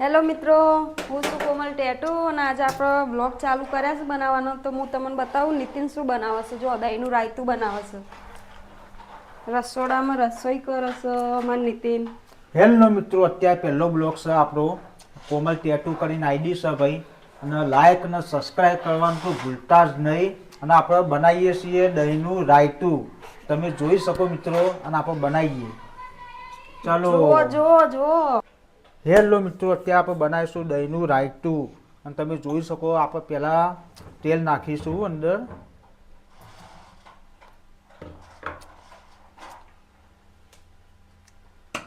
Hello મિત્રો હું છું કોમલ ટેટુ અને આજે આપણો બ્લોગ ચાલુ કર્યા છે બનાવવાનો. તો હું તમને બતાવું નીતિન શું બનાવે છે જો દહીંનું રાયતું બનાવે છે રસોડામાં રસોઈ કરે છે અમાર નીતિન? હેલો મિત્રો અત્યારે પહેલો બ્લોગ છે આપણો. કોમલ ટેટુ કરીને આઈડી છે ભાઈ. અને લાઈક અને સબસ્ક્રાઈબ કરવાનું તો ભૂલતા જ નહીં. અને આપણે બનાવીએ છીએ દહીંનું રાયતું. તમે જોઈ શકો મિત્રો અને આપણે બનાવીએ. ચાલો. જુઓ જુઓ જુઓ. હેલો મિત્રો, અત્યારે આપણે બનાવીશું દહીંનું રાયતું. અને તમે જોઈ શકો, આપણે પહેલાં તેલ નાખીશું અંદર.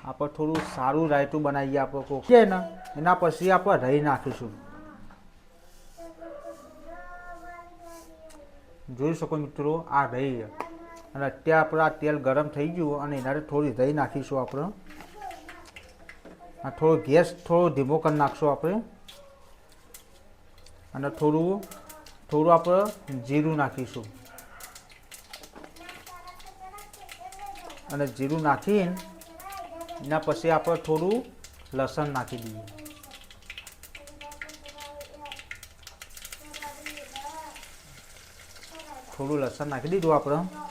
આપણે થોડું સારું રાયતું બનાવીએ આપણે કોકે. ને, એના પછી આપણે રહી નાખીશું. જોઈ શકો મિત્રો, આ રહી અને અત્યારે આપણે આ તેલ ગરમ થઈ ગયું અને એના થોડી રહી નાખીશું આપણે. આ થોડો ગેસ થોડો ધીમો કરી નાખશું આપણે. અને થોડું થોડું આપણે જીરું નાખીશું. અને જીરું નાખીને, એના પછી આપણે થોડું લસણ નાખી દઈએ. થોડું લસણ નાખી દીધું આપણે.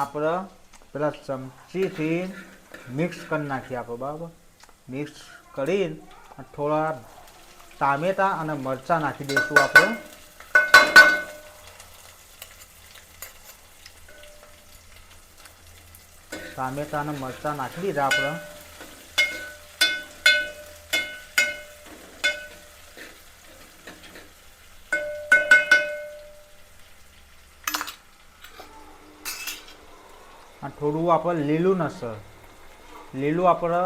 આપણે પેલા ચમચીથી મિક્સ કરી નાખીએ આપણે, બરાબર? મિક્સ કરીને થોડા ટામેટા અને મરચાં નાખી દઈશું આપણે. ટામેટા અને મરચાં નાખી દીધા આપણે. અને થોડું આપણે લીલું નસર લીલું આપણે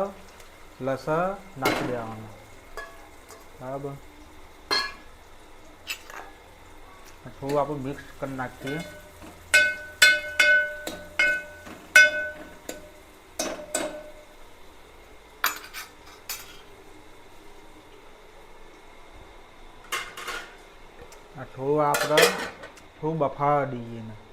લસણ નાખી દેવાનું. બરાબર? થોડું આપણે મિક્સ કરી નાખીએ. આ થોડું આપણે થોડું બફાવા દઈએ એને.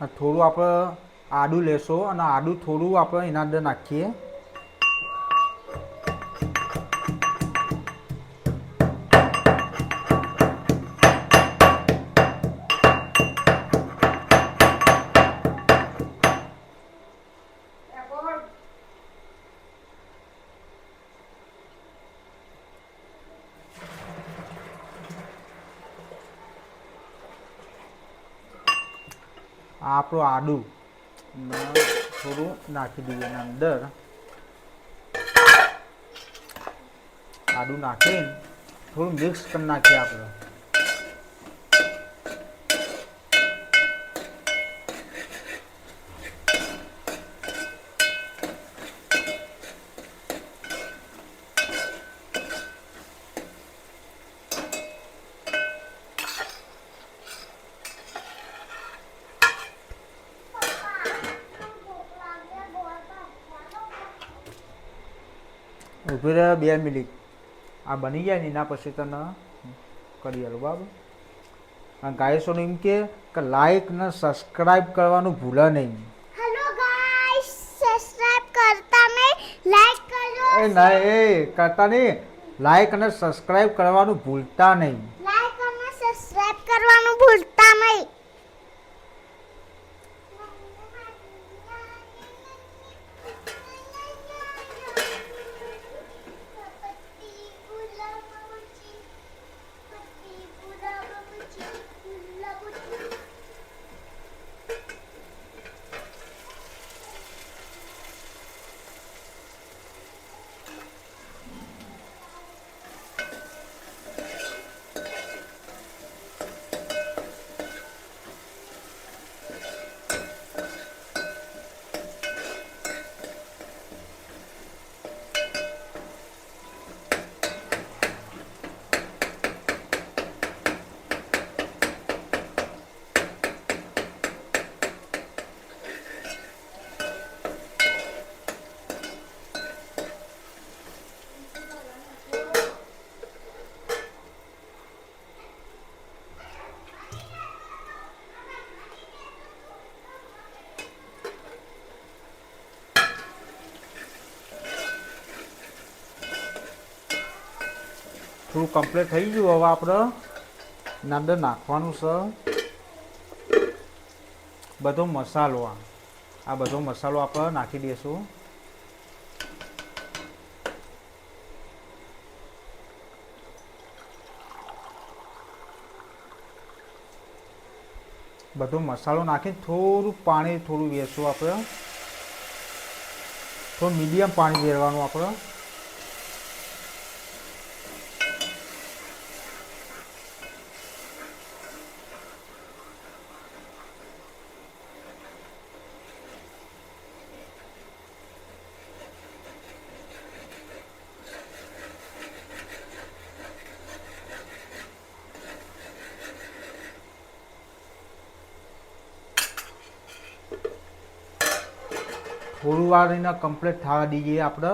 થોડું આપણે આદું લેશો અને આદું થોડું આપણે એના અંદર નાખીએ. આપણું આડું. થોડું નાખી દઈએ એના અંદર. આડું નાખીને થોડું મિક્સ કરી નાખીએ આપણે. ઊભી રહે બે મિનિટ. આ બની જાય ને એના પછી તને કરી આલું બરાબર? ગાયસોને એમ કે કે લાઈક ને સબસ્ક્રાઈબ કરવાનું ભૂલે નહીં. હેલો ગાઈસ સબસ્ક્રાઇબ કરતા નહીં લાઈક કરો. એ ના એ કરતા નહીં. લાઈક અને સબસ્ક્રાઈબ કરવાનું ભૂલતા નહીં. થોડું કમ્પ્લીટ થઈ ગયું. હવે આપણે એના અંદર નાખવાનું છે. બધો મસાલો આ. આ બધો મસાલો આપણે નાખી દઈશું. બધો મસાલો નાખી થોડું પાણી થોડું વેરશું આપણે. થોડું મીડિયમ પાણી વેરવાનું આપણે. વાર એને કમ્પ્લીટ થવા દઈએ આપણે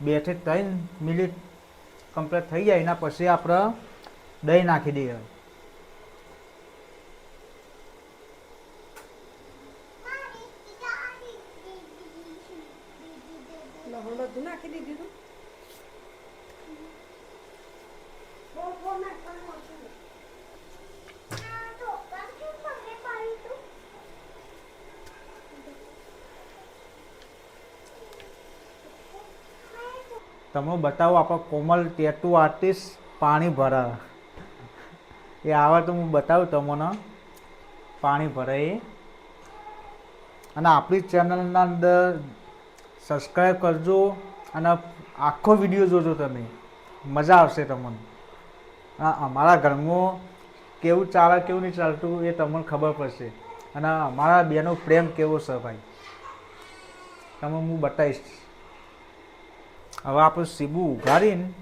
બેથી ત્રણ મિનિટ કમ્પ્લીટ થઈ જાય એના પછી આપણે દહીં નાખી દઈએ નાખી દીધું તમે બતાવો આપણે કોમલ ટેટુ આર્ટિસ્ટ પાણી ભરા એ આવે તો હું બતાવું તમને. પાણી ભરે એ. અને આપણી ચેનલના અંદર સબસ્ક્રાઈબ કરજો અને આખો વીડિયો જોજો તમે. મજા આવશે તમને. અમારા ઘરમાં કેવું ચાલે, કેવું નહીં ચાલતું એ તમને ખબર પડશે. અને અમારા બેનો પ્રેમ કેવો છે ભાઈ? તમે હું બતાવીશ. હવે આપણે સીબુ ઉઘાડીને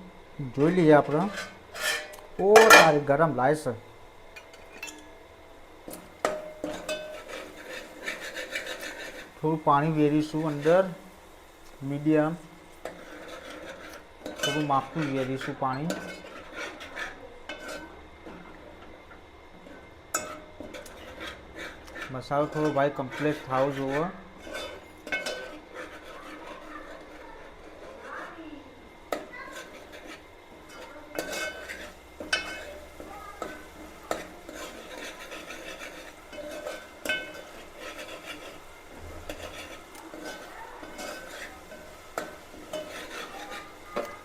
જોઈ લઈએ આપણે. ઓ, તારી ગરમ છે. થોડું પાણી વેરીશું અંદર. મીડિયમ. થોડું માપનું વેરીશું પાણી. મસાલો થોડો ભાઈ કમ્પ્લીટ થાવો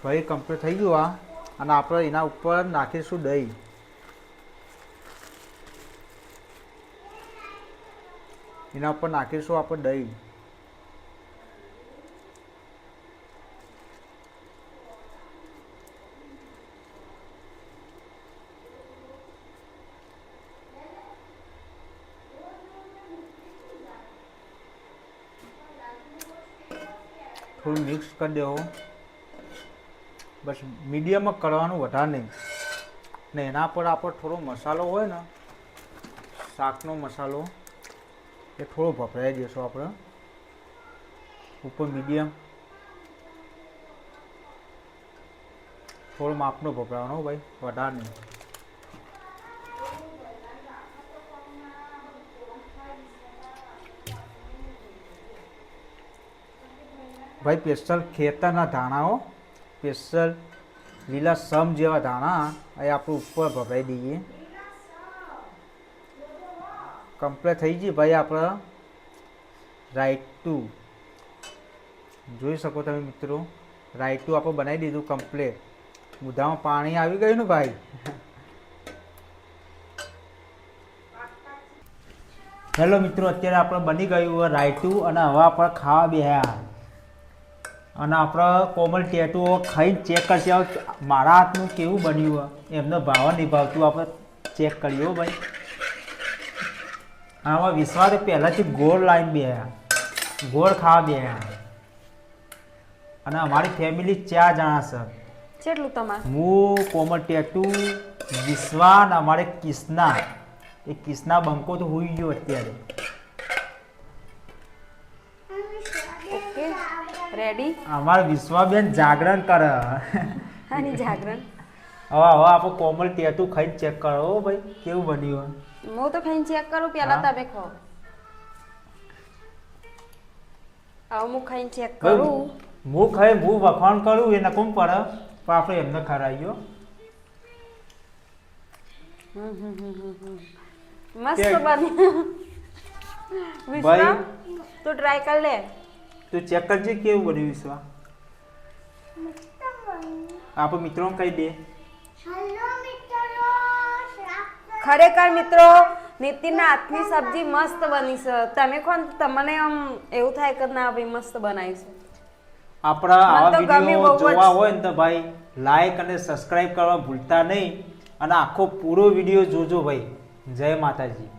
ભાઈ કમ્પ્લીટ થઈ ગયું આ. અને આપણે એના ઉપર નાખીશું દહીં. એના ઉપર નાખીશું આપણે દહીં. થોડું મિક્સ કરી દેવો. બસ મીડિયમ જ કરવાનું વધારે નહીં. ને એના પર આપણે થોડો મસાલો હોય ને, શાકનો મસાલો, એ થોડો ભભરાઈ દેશું આપણે. ઉપર મીડિયમ. થોડો માપનો ભભરાવાનો ભાઈ, વધારે નહીં. ભાઈ પેસ્ટલ ખેતરના ધાણાઓ સ્પેશિયલ લીલા સમ જેવા ધાણા એ આપણે ઉપર ભરાઈ દઈએ. કમ્પ્લીટ થઈ ગઈ ભાઈ આપણે રાઈટુ જોઈ શકો તમે મિત્રો રાઈટુ આપણે બનાવી દીધું કમ્પ્લીટ મુદ્દામાં પાણી આવી ગયું ને ભાઈ? હેલો મિત્રો, અત્યારે આપણે બની ગયું રાઈટુ અને હવે આપણે ખાવા બેહ્યા. અને આપણે કોમલ ટેટુ ખાઈને ચેક કરશે. મારા હાથનું કેવું બન્યું એમનો ભાવ નિભાવતું આપણે ચેક કરીએ ભાઈ. આમાં વિશ્વાસ પહેલાંથી ગોળ લાઈન બે ગોળ ખાવા બે અને અમારી ફેમિલી ચાર જણા છે. કેટલું તમારે. હું કોમલ ટેટુ વિશ્વા અને અમારે કિસ્ના. એ કિસ્ના બંકો તો હોઈ ગયો અત્યારે. રેડી અમાર વિશ્વાબેન જાગરણ કરે. આની જાગરણ. હવે હવે આપો કોમલ ટેટુ ખાઈને ચેક કરો. ભાઈ કેવું બન્યું હું તો ખાઈને ચેક કરું પેલા તમે ખાઓ. આવ હું ખાઈને ચેક કરું. હું ખાઈ હું વખાણ કરું એને કોમ પડે પણ આપણે એમને ખરાઈયો મસ્ત બન્યું. બની વિશ્વા તું ટ્રાય કર લે. તું ચેક કરજે કેવું બન્યું વિશ્વા આપણે મિત્રોને કહી દે? ખરેખર મિત્રો નીતિના હાથની સબ્જી મસ્ત બની છે. તમે કોણ? તમને આમ એવું થાય કે ના ભાઈ મસ્ત બનાવી છે. આપણા આવા વીડિયો જોવા હોય ને તો ભાઈ લાઈક અને સબસ્ક્રાઇબ કરવા ભૂલતા નહીં. અને આખો પૂરો વીડિયો જોજો ભાઈ. જય માતાજી.